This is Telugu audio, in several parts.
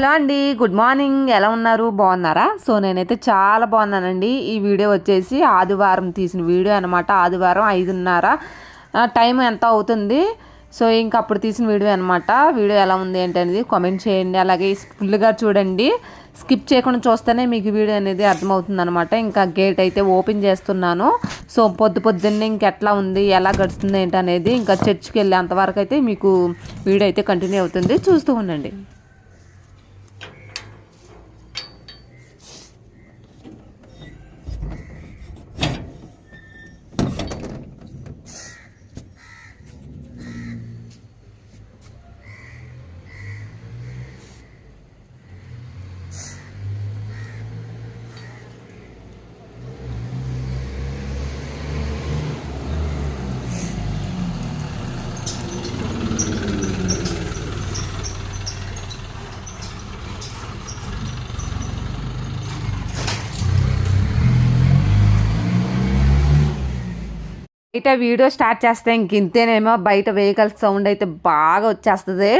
హలో అండి గుడ్ మార్నింగ్. ఎలా ఉన్నారు? బాగున్నారా? సో నేనైతే చాలా బాగున్నానండి. ఈ వీడియో వచ్చేసి ఆదివారం తీసిన వీడియో అనమాట ఆదివారం ఐదున్నర టైం ఎంత అవుతుంది? సో ఇంకా అప్పుడు తీసిన వీడియో అనమాట వీడియో ఎలా ఉంది ఏంటనేది కామెంట్ చేయండి. అలాగే ఫుల్గా చూడండి. స్కిప్ చేయకుండా చూస్తేనే మీకు వీడియో అనేది అర్థమవుతుంది అనమాట ఇంకా గేట్ అయితే ఓపెన్ చేస్తున్నాను. సో పొద్దు పొద్దున్నే ఇంకెట్లా ఉంది ఎలా గడుస్తుంది ఏంటనేది ఇంకా చర్చ్కి వెళ్ళేంతవరకు అయితే మీకు వీడియో అయితే కంటిన్యూ అవుతుంది. చూస్తూ ఉండండి. బయట వీడియో స్టార్ట్ చేస్తే ఇంక ఇంతేనేమో బయట వెహికల్స్ సౌండ్ అయితే బాగా వచ్చేస్తుంది.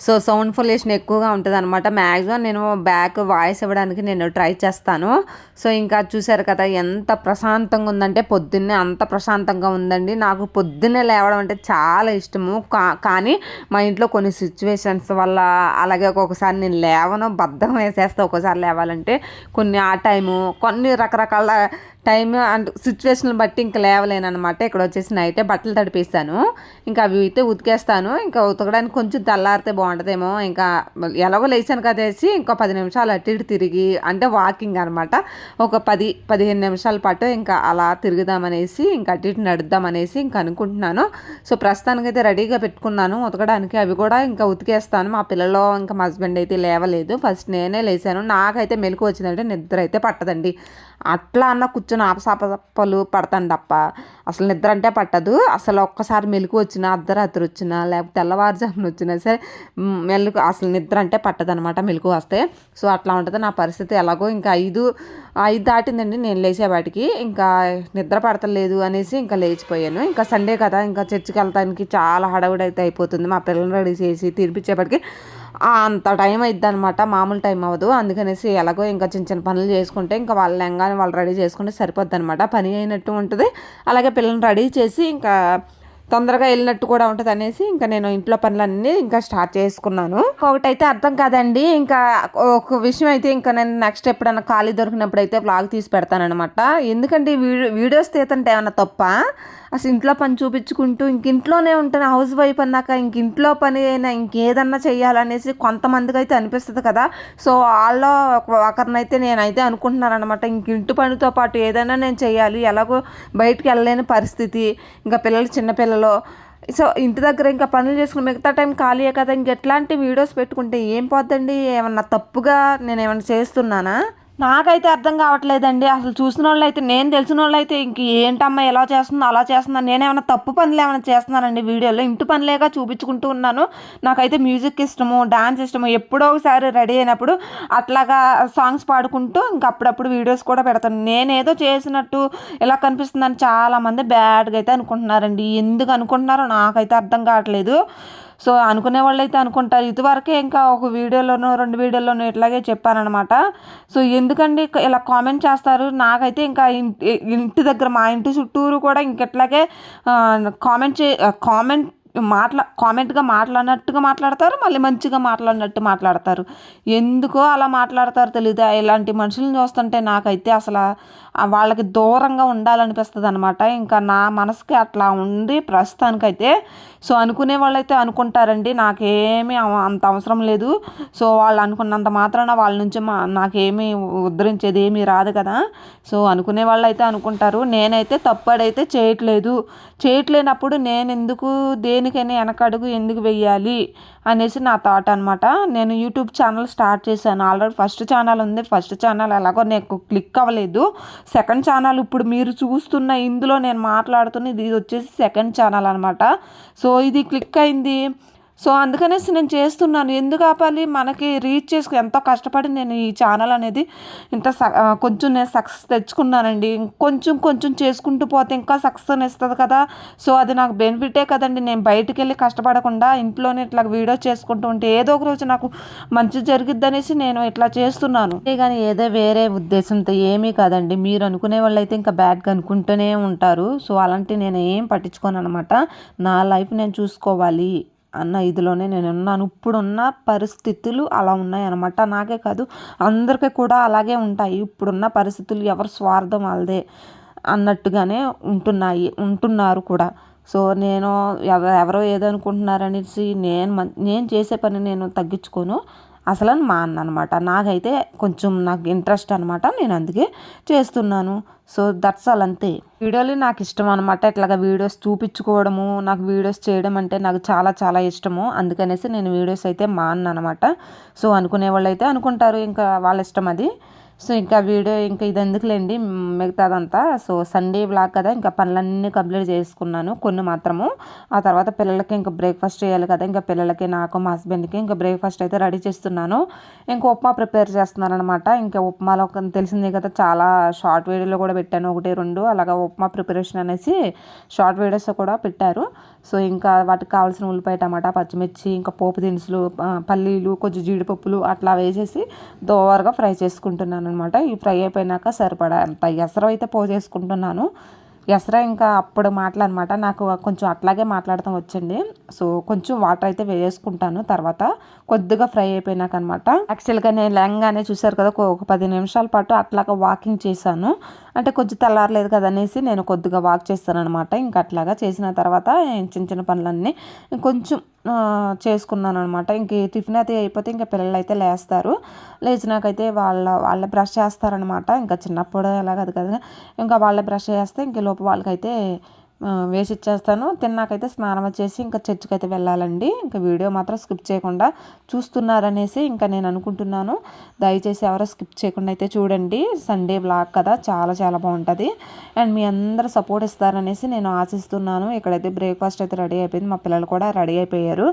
సో సౌండ్ పొల్యూషన్ ఎక్కువగా ఉంటుంది అనమాట మ్యాక్సిమం నేను బ్యాక్ వాయిస్ ఇవ్వడానికి నేను ట్రై చేస్తాను. సో ఇంకా చూసారు కదా ఎంత ప్రశాంతంగా ఉందంటే పొద్దున్నే అంత ప్రశాంతంగా ఉందండి. నాకు పొద్దున్నే లేవడం అంటే చాలా ఇష్టము. కా- కానీ మా ఇంట్లో కొన్ని సిచ్యువేషన్స్ వల్ల అలాగే ఒక్కొక్కసారి నేను లేవను బద్దం వేసేస్తా ఒక్కోసారి లేవాలంటే కొన్ని ఆ టైము కొన్ని రకరకాల టైం అండ్ సిచ్యువేషన్ బట్టి ఇంకా లేవలేను అనమాట ఇక్కడ వచ్చేసి నైటే బట్టలు తడిపిస్తాను ఇంకా అవి అయితే ఉతికేస్తాను. ఇంకా ఉతకడానికి కొంచెం తెల్లారితే బాగుంటుందేమో ఇంకా ఎలాగో లేచాను కదేసి ఇంకో పది నిమిషాలు అటు ఇటు తిరిగి అంటే వాకింగ్ అనమాట ఒక పది పదిహేను నిమిషాల పాటు ఇంకా అలా తిరుగుదామనేసి ఇంకా అటు ఇటు నడుద్దామనేసి ఇంకా అనుకుంటున్నాను. సో ప్రస్తుతానికి అయితే రెడీగా పెట్టుకున్నాను. ఉతకడానికి అవి కూడా ఇంకా ఉతికేస్తాను. మా పిల్లలు ఇంకా మా హస్బెండ్ అయితే లేవలేదు. ఫస్ట్ నేనే లేచాను. నాకైతే మెలకు వచ్చిందంటే నిద్ర అయితే పట్టదండి. అట్లా అన్న కూర్చొని ఆపసాపలు పడతాను తప్ప అసలు నిద్ర అంటే పట్టదు. అసలు ఒక్కసారి మెలకు వచ్చినా అర్ధరాత్రి వచ్చినా లేకపోతే తెల్లవారుజామున వచ్చినా సరే మెలకు అసలు నిద్ర అంటే పట్టదనమాట మెలకు వస్తే. సో అట్లా ఉంటుంది. నా పరిస్థితి ఎలాగో ఇంకా ఐదు ఐదు దాటిందండి నేను లేచే వాటికి. ఇంకా నిద్ర పడతలేదు అనేసి ఇంకా లేచిపోయాను. ఇంకా సండే కదా ఇంకా చర్చికి వెళ్తానికి చాలా హడావుడి అయితే అయిపోతుంది. మా పిల్లల్ని రెడీ చేసి తీర్పిచ్చేపటికి అంత టైం అయిద్ది అనమాట మామూలు టైం అవ్వదు. అందుకనేసి ఎలాగో ఇంకా చిన్న చిన్న పనులు చేసుకుంటే ఇంకా వాళ్ళ లెంగాని వాళ్ళు రెడీ చేసుకుంటే సరిపోద్ది అనమాట పని అయినట్టు ఉంటుంది. అలాగే పిల్లల్ని రెడీ చేసి ఇంకా తొందరగా వెళ్ళినట్టు కూడా ఉంటుంది అనేసి ఇంకా నేను ఇంట్లో పనులన్నీ ఇంకా స్టార్ట్ చేసుకున్నాను. ఒకటైతే అర్థం కాదండి. ఇంకా ఒక విషయం అయితే ఇంకా నేను నెక్స్ట్ ఎప్పుడైనా ఖాళీ దొరికినప్పుడు అయితే బ్లాగ్ తీసి పెడతానమాట ఎందుకంటే ఈ వీడియో వీడియోస్ తీతంటే ఏమన్నా తప్ప? అసలు ఇంట్లో పని చూపించుకుంటూ ఇంక ఇంట్లోనే ఉంటాను హౌస్ వైఫ్ అన్నాక ఇంక ఇంట్లో పని అయినా ఇంకేదన్నా చేయాలనేసి కొంతమందికి అయితే అనిపిస్తుంది కదా. సో వాళ్ళ ఒకరినైతే నేనైతే అనుకుంటున్నాను అనమాట ఇంక ఇంటి పనితో పాటు ఏదైనా నేను చేయాలి ఎలాగో బయటికి వెళ్ళలేని పరిస్థితి. ఇంకా పిల్లలు చిన్నపిల్లలు సో ఇంటి దగ్గర ఇంకా పనులు చేసుకుని మిగతా టైం ఖాళీయే కదా ఇంక ఎట్లాంటి వీడియోస్ పెట్టుకుంటే ఏం పోద్దండి? ఏమన్నా తప్పుగా నేను ఏమన్నా చేస్తున్నానా? నాకైతే అర్థం కావట్లేదండి. అసలు చూసిన వాళ్ళు అయితే నేను తెలిసిన వాళ్ళు అయితే ఇంక ఏంటమ్మా ఎలా చేస్తుందో అలా చేస్తుందా నేనేమైనా తప్పు పనులు ఏమైనా చేస్తున్నానండి వీడియోలో? ఇంటి పనులేగా చూపించుకుంటూ ఉన్నాను. నాకైతే మ్యూజిక్ ఇష్టము డాన్స్ ఇష్టము ఎప్పుడో ఒకసారి రెడీ అయినప్పుడు అట్లాగా సాంగ్స్ పాడుకుంటూ ఇంక అప్పుడప్పుడు వీడియోస్ కూడా పెడతాను. నేనేదో చేసినట్టు ఇలా కనిపిస్తుందని చాలామంది బ్యాడ్గా అయితే అనుకుంటున్నారండి. ఎందుకు అనుకుంటున్నారో నాకైతే అర్థం కావట్లేదు. సో అనుకునే వాళ్ళు అయితే అనుకుంటారు. ఇదివరకే ఇంకా ఒక వీడియోలోనో రెండు వీడియోలోనో ఇట్లాగే చెప్పానమాట సో ఎందుకండి ఇలా కామెంట్ చేస్తారు? నాకైతే ఇంకా ఇంటి దగ్గర మా ఇంటి చుట్టూరు కూడా ఇంకెట్లాగే కామెంట్ చే కామెంట్ మాట్లా కామెంట్గా మాట్లాడినట్టుగా మాట్లాడతారు మళ్ళీ మంచిగా మాట్లాడినట్టు మాట్లాడతారు. ఎందుకో అలా మాట్లాడతారు తెలియదు ఇలాంటి మనుషులను చూస్తుంటే నాకైతే అసలు వాళ్ళకి దూరంగా ఉండాలనిపిస్తుంది అనమాట ఇంకా నా మనసుకి అట్లా ఉండి ప్రస్తుతానికైతే సో అనుకునే వాళ్ళైతే అనుకుంటారండి. నాకేమీ అవ- అంత అవసరం లేదు. సో వాళ్ళు అనుకున్నంత మాత్రాన వాళ్ళ నుంచి మా నాకేమీ ఉద్ధరించేది ఏమీ రాదు కదా. సో అనుకునే వాళ్ళు అయితే అనుకుంటారు. నేనైతే తప్పడైతే చేయట్లేదు. చేయట్లేనప్పుడు నేను ఎందుకు దేనికైనా వెనకడుగు ఎందుకు వెయ్యాలి అనేసి నా థాట్ అనమాట నేను యూట్యూబ్ ఛానల్ స్టార్ట్ చేశాను. ఆల్రెడీ ఫస్ట్ ఛానల్ ఉంది. ఫస్ట్ ఛానల్ ఎలాగో నాకు క్లిక్ అవ్వలేదు. సెకండ్ ఛానల్ ఇప్పుడు మీరు చూస్తున్న ఇందులో నేను మాట్లాడుతున్న ఇది వచ్చేసి సెకండ్ ఛానల్ అనమాట సో ఇది క్లిక్ అయింది సో అందుకనేసి నేను చేస్తున్నాను. ఎందుకు ఆపాలి? మనకి రీచ్ చేసుకు ఎంతో కష్టపడి నేను ఈ ఛానల్ అనేది ఇంత స కొంచెం నేను సక్సెస్ తెచ్చుకున్నానండి. కొంచెం కొంచెం చేసుకుంటూ పోతే ఇంకా సక్సెస్ ఇస్తుంది కదా. సో అది నాకు బెనిఫిటే కదండి. నేను బయటికి వెళ్ళి కష్టపడకుండా ఇంట్లోనే ఇట్లా వీడియో చేసుకుంటూ ఉంటే ఏదో ఒక రోజు నాకు మంచి జరిగిద్ది అనేసి నేను ఇట్లా చేస్తున్నాను. కానీ ఏదో వేరే ఉద్దేశంతో ఏమీ కాదండి. మీరు అనుకునే వాళ్ళు అయితే ఇంకా బ్యాడ్గా అనుకుంటూనే ఉంటారు. సో అలాంటి నేను ఏం పట్టించుకోను అనమాట నా లైఫ్ నేను చూసుకోవాలి. అన్న ఇదిలోనే నేను ఉన్నాను ఇప్పుడున్న పరిస్థితులు అలా ఉన్నాయి అనమాట నాకే కాదు అందరికీ కూడా అలాగే ఉంటాయి. ఇప్పుడున్న పరిస్థితులు ఎవరి స్వార్థం వాళ్ళదే అన్నట్టుగానే ఉంటున్నాయి ఉంటున్నారు కూడా. సో నేను ఎవరో ఏదో అనుకుంటున్నారనేసి నేను నేను చేసే పని నేను తగ్గించుకోను. అసలు మా అన్న అనమాట నాకైతే కొంచెం నాకు ఇంట్రెస్ట్ అనమాట నేను అందుకే చేస్తున్నాను. సో దట్స్ ఆల్ అంతే. వీడియోలు నాకు ఇష్టం అనమాట ఇట్లాగా వీడియోస్ చూపించుకోవడము నాకు వీడియోస్ చేయడం అంటే నాకు చాలా చాలా ఇష్టము. అందుకనేసి నేను వీడియోస్ అయితే మా అన్న అనమాట సో అనుకునే వాళ్ళు అయితే అనుకుంటారు. ఇంకా వాళ్ళ ఇష్టం అది. సో ఇంకా వీడియో ఇంకా ఇది ఎందుకులేండి మిగతాదంతా. సో సండే బ్లాగ్ కదా ఇంకా పనులన్నీ కంప్లీట్ చేసుకున్నాను కొన్ని మాత్రము. ఆ తర్వాత పిల్లలకి ఇంకా బ్రేక్ఫాస్ట్ చేయాలి కదా ఇంకా పిల్లలకి నాకు మా హస్బెండ్కి ఇంకా బ్రేక్ఫాస్ట్ అయితే రెడీ చేస్తున్నాను. ఇంకా ఉప్మా ప్రిపేర్ చేస్తున్నాను అనమాట ఇంకా ఉప్మాలో తెలిసిందే కదా చాలా షార్ట్ వీడియోలో కూడా పెట్టాను ఒకటి రెండు. అలాగా ఉప్మా ప్రిపరేషన్ అనేసి షార్ట్ వీడియోస్ కూడా పెట్టారు. సో ఇంకా వాటికి కావాల్సిన ఉల్లిపాయ టమాటా పచ్చిమిర్చి ఇంకా పోపు దినుసులు పల్లీలు కొంచెం జీడిపప్పులు అట్లా వేసేసి దోరగా ఫ్రై చేసుకుంటున్నాను. అనమాట ఈ ఫ్రై అయిపోయినాక సరిపడా అంత ఎసరు అయితే పోసేసుకుంటున్నాను ఎసర ఇంకా అప్పుడు మాటలన్నమాట నాకు కొంచెం అట్లాగే మాట్లాడటం వచ్చండి. సో కొంచెం వాటర్ అయితే వేసుకుంటాను తర్వాత కొద్దిగా ఫ్రై అయిపోయినాక అనమాట యాక్చువల్గా నేను లెంగానే చూశారు కదా ఒక- పది నిమిషాల పాటు అట్లాగా వాకింగ్ చేశాను. అంటే కొంచెం తెల్లారలేదు కదా అనేసి నేను కొద్దిగా వాక్ చేస్తాను అనమాట ఇంకా అట్లాగా చేసిన తర్వాత చిన్న చిన్న పనులన్నీ కొంచెం చేసుకున్నాను అనమాట ఇంక టిఫిన్ అయితే అయిపోతే ఇంకా పిల్లలు అయితే లేస్తారు. లేచినాకైతే వాళ్ళ వాళ్ళే బ్రష్ చేస్తారనమాట ఇంకా చిన్నప్పుడు ఎలాగదు కదా ఇంకా వాళ్ళే బ్రష్ చేస్తే ఇంక లోపు వాళ్ళకైతే వేసి ఇచ్చేస్తాను తిన్నాకైతే స్నానం వచ్చేసి ఇంకా చర్చికి అయితే వెళ్ళాలండి. ఇంకా వీడియో మాత్రం స్కిప్ చేయకుండా చూస్తున్నారనేసి ఇంకా నేను అనుకుంటున్నాను. దయచేసి ఎవరో స్కిప్ చేయకుండా అయితే చూడండి. సండే బ్లాగ్ కదా చాలా చాలా బాగుంటుంది. అండ్ మీ అందరు సపోర్ట్ ఇస్తారనేసి నేను ఆశిస్తున్నాను. ఇక్కడైతే బ్రేక్ఫాస్ట్ అయితే రెడీ అయిపోయింది. మా పిల్లలు కూడా రెడీ అయిపోయారు.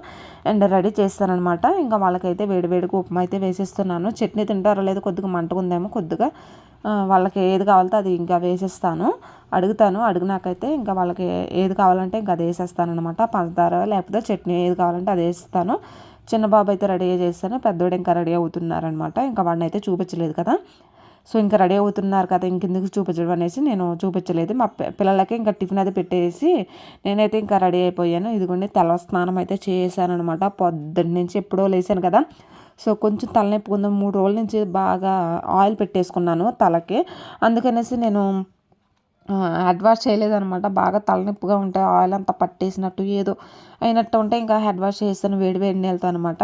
అండ్ రెడీ చేస్తానమాట ఇంకా వాళ్ళకైతే వేడి వేడిగా ఉప్మా అయితే వేసేస్తున్నాను. చట్నీ తింటారో లేదో కొద్దిగా మంటకుందేమో కొద్దిగా వాళ్ళకి ఏది కావాలో అది ఇంకా వేసేస్తాను. అడుగుతాను. అడిగినాకైతే ఇంకా వాళ్ళకి ఏది కావాలంటే ఇంకా అది వేసేస్తాను అనమాట పంచదార లేకపోతే చట్నీ ఏది కావాలంటే అది వేస్తాను చిన్న బాబు అయితే రెడీ చేస్తాను. పెద్దోడు ఇంకా రెడీ అవుతున్నారనమాట ఇంకా వాడిని అయితే చూపించలేదు కదా. సో ఇంకా రెడీ అవుతున్నారు కదా ఇంకెందుకు చూపించడం అనేసి నేను చూపించలేదు. మా పిల్లలకి ఇంకా టిఫిన్ అయితే పెట్టేసి నేనైతే ఇంకా రెడీ అయిపోయాను. ఇదిగోండి తెల్ల స్నానం అయితే చేశాను అనమాట పొద్దున్న నుంచి ఎప్పుడో లేసాను కదా. సో కొంచెం తలనొప్పి కొంచెం మూడు రోజుల నుంచి బాగా ఆయిల్ పెట్టేసుకున్నాను తలకి. అందుకనేసి నేను హెడ్ వాష్ చేయలేదనమాట బాగా తలనొప్పిగా ఉంటే ఆయిల్ అంతా పట్టేసినట్టు ఏదో అయినట్టు ఉంటే ఇంకా హెడ్ వాష్ చేస్తాను. వేడి వేడి నీళ్ళతో అనమాట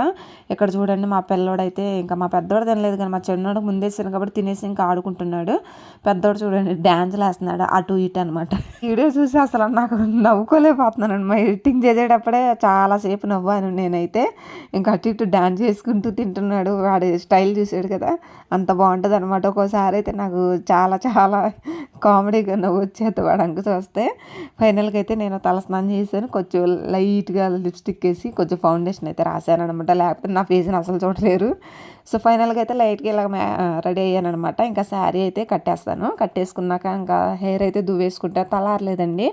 ఇక్కడ చూడండి మా పిల్లోడైతే ఇంకా మా పెద్దోడు తినలేదు కానీ మా చిన్నోడు ముందేసాను కాబట్టి తినేసి ఇంకా ఆడుకుంటున్నాడు. పెద్దోడు చూడండి డ్యాన్స్ వేస్తున్నాడు. అటు ఇటు అనమాట వీడియో చూసి అసలు నాకు నవ్వుకోలేకపోతున్నాను. మా ఎడిటింగ్ చేసేటప్పుడే చాలాసేపు నవ్వాను నేనైతే. ఇంకా అటు ఇటు డ్యాన్స్ చేసుకుంటూ తింటున్నాడు. వాడి స్టైల్ చూసాడు కదా అంత బాగుంటుంది అనమాట ఒక్కోసారి అయితే నాకు చాలా చాలా కామెడీగా నవ్వు వచ్చేది వాడంక చూస్తే ఫైనల్గా అయితే నేను తలస్నానం చేశాను. కొంచెం లైట్గా లిప్స్టిక్ వేసి కొంచెం ఫౌండేషన్ అయితే రాశాను అనమాట లేకపోతే నా ఫేస్ని అసలు చూడలేరు. సో ఫైనల్గా అయితే లైట్గా ఇలా రెడీ అయ్యాను అనమాట ఇంకా శారీ అయితే కట్టేస్తాను. కట్టేసుకున్నాక ఇంకా హెయిర్ అయితే దువ్వేసుకుంటే. తలారలేదండి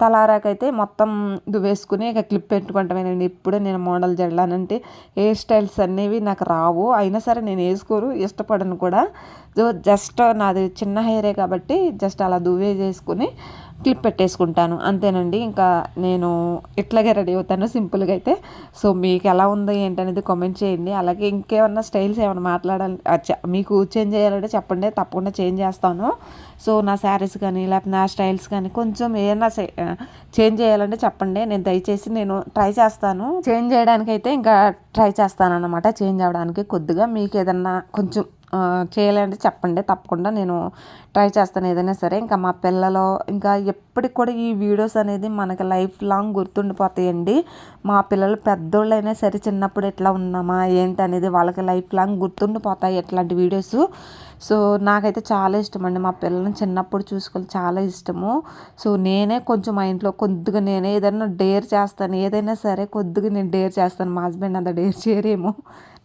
తలారాకైతే మొత్తం దువ్వేసుకుని ఇక క్లిప్ పెట్టుకుంటామేనండి ఇప్పుడు నేను మోడల్ జడలానంటే హెయిర్ స్టైల్స్ అనేవి నాకు రావు. అయినా సరే నేను వేసుకోరు ఇష్టపడను కూడా. జస్ట్ నాది చిన్న హెయిరే కాబట్టి జస్ట్ అలా దువ్వే చేసుకుని క్లిప్ పెట్టేసుకుంటాను. అంతేనండి. ఇంకా నేను ఇట్లాగే రెడీ అవుతాను సింపుల్గా అయితే. సో మీకు ఎలా ఉందో ఏంటనేది కామెంట్ చేయండి. అలాగే ఇంకేమన్నా స్టైల్స్ ఏమైనా మాట్లాడాలి మీకు చేంజ్ చేయాలంటే చెప్పండి. తప్పకుండా చేంజ్ చేస్తాను. సో నా శారీస్ కానీ లేకపోతే నా స్టైల్స్ కానీ కొంచెం ఏదైనా చేంజ్ చేయాలంటే చెప్పండి. నేను దయచేసి నేను ట్రై చేస్తాను. చేంజ్ చేయడానికి అయితే ఇంకా ట్రై చేస్తాను అనమాట చేంజ్ అవ్వడానికి కొద్దిగా. మీకు ఏదన్నా కొంచెం చేయాలంటే చెప్పండి. తప్పకుండా నేను ట్రై చేస్తాను ఏదైనా సరే. ఇంకా మా పిల్లలు ఇంకా ఎప్పటికి కూడా ఈ వీడియోస్ అనేది మనకి లైఫ్ లాంగ్ గుర్తుండిపోతాయండి. మా పిల్లలు పెద్దోళ్ళైనా సరే చిన్నప్పుడు ఎట్లా ఉన్నామా ఏంటి అనేది వాళ్ళకి లైఫ్ లాంగ్ గుర్తుండిపోతాయి ఇట్లాంటి వీడియోస్. సో నాకైతే చాలా ఇష్టం అండి మా పిల్లల్ని చిన్నప్పుడు చూసుకొని చాలా ఇష్టము. సో నేనే కొంచెం మా ఇంట్లో కొద్దిగా నేనే ఏదైనా డేర్ చేస్తాను. ఏదైనా సరే కొద్దిగా నేను డేర్ చేస్తాను. మా హస్బెండ్ అంత డేర్ చేయరేమో.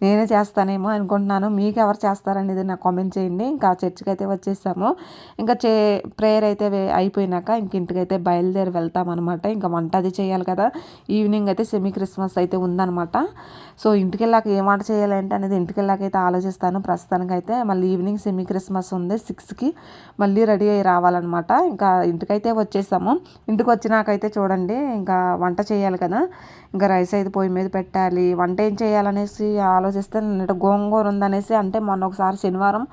నేనే చేస్తానేమో అనుకుంటున్నాను. మీకు ఎవరు చేస్తారనేది నాకు కామెంట్ చేయండి. ఇంకా చర్చికి అయితే వచ్చేసాము. ఇంకా చే ప్రేయర్ అయితే అయిపోయినాక ఇంక ఇంటికైతే బయలుదేరి వెళ్తామన్నమాట. ఇంకా వంట అది చేయాలి కదా. ఈవినింగ్ అయితే సెమీ క్రిస్మస్ అయితే ఉందన్నమాట. సో ఇంటికి వెళ్ళాక ఏం వంట చేయాలంటే అనేది ఇంటికి వెళ్ళాక అయితే ఆలోచిస్తాను. ప్రస్తుతానికైతే మళ్ళీ ఈవినింగ్ సెమీ క్రిస్మస్ ఉంది సిక్స్కి మళ్ళీ రెడీ అయ్యి రావాలన్నమాట. ఇంకా ఇంటికైతే వచ్చేసాము. ఇంటికి వచ్చినాకైతే చూడండి ఇంకా వంట చేయాలి కదా. ఇంకా రైస్ అయితే పొయ్యి మీద పెట్టాలి. వంట ఏం చేయాలనేసి ఆలోచిస్తే నేను గోంగూర ఉందనేసి అంటే మొన్న ఒకసారి శనివారం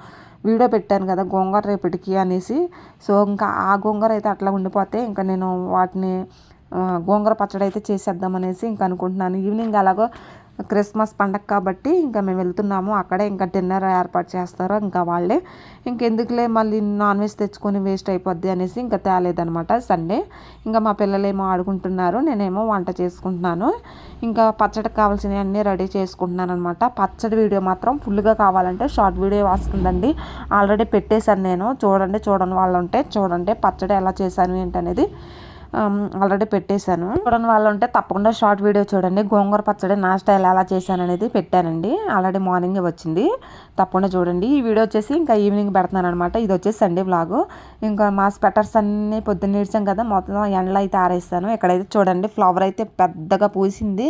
వీడియో పెట్టాను కదా గోంగూర రేపటికి అనేసి. సో ఇంకా ఆ గోంగూర అయితే అట్లా ఉండిపోతే ఇంకా నేను వాటిని గోంగూర పచ్చడి అయితే చేసేద్దాం అనేసి ఇంకా అనుకుంటున్నాను. ఈవినింగ్ అలాగో క్రిస్మస్ పండగ కాబట్టి ఇంకా మేము వెళ్తున్నాము. అక్కడే ఇంకా డిన్నర్ ఏర్పాటు చేస్తారు. ఇంకా వాళ్ళే. ఇంకెందుకులే మళ్ళీ నాన్ వెజ్ తెచ్చుకొని వేస్ట్ అయిపోద్ది అనేసి ఇంకా తేలేదనమాట సండే. ఇంకా మా పిల్లలేమో ఆడుకుంటున్నారు. నేనేమో వంట చేసుకుంటున్నాను. ఇంకా పచ్చడికి కావాల్సినవి అన్నీ రెడీ చేసుకుంటున్నాను అనమాట పచ్చడి వీడియో మాత్రం ఫుల్గా కావాలంటే షార్ట్ వీడియో వస్తుందండి. ఆల్రెడీ పెట్టేశాను నేను. చూడండి చూడని వాళ్ళు ఉంటే చూడండి పచ్చడి ఎలా చేశాను ఏంటనేది. ఆల్రెడీ పెట్టేశాను. చూడని వాళ్ళు ఉంటే తప్పకుండా షార్ట్ వీడియో చూడండి. గోంగూర పచ్చడి నా స్టైల్ ఎలా చేశాను అనేది పెట్టానండి. ఆల్రెడీ మార్నింగ్ వచ్చింది. తప్పకుండా చూడండి. ఈ వీడియో వచ్చేసి ఇంకా ఈవినింగ్ పెడుతున్నాను అనమాట ఇది వచ్చేసి సండే బ్లాగు ఇంకా మా స్వెటర్స్ అన్నీ పొద్దున్న ఇడిచాం కదా. మొత్తం ఎండలో అయితే ఆరేస్తాను. ఇక్కడైతే చూడండి ఫ్లవర్ అయితే పెద్దగా పూసింది.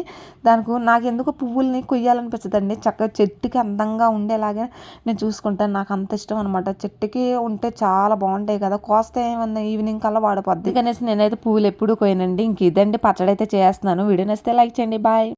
దానికి నాకు ఎందుకు పువ్వుల్ని కొయ్యాలనిపించదండి. చక్కగా చెట్టుకి అందంగా ఉండేలాగా నేను చూసుకుంటాను. నాకు అంత ఇష్టం అనమాట చెట్టుకి ఉంటే చాలా బాగుంటాయి కదా. కోస్తే ఏమన్నా ఈవినింగ్ కల్లా వాడిపోద్ది. అనేసి నేనైతే పూలు ఎప్పుడు కోయనండి ఇంక ఇదండి. పచ్చడి అయితే చేస్తున్నాను. వీడియో నచ్చితే లైక్ చేయండి. బాయ్.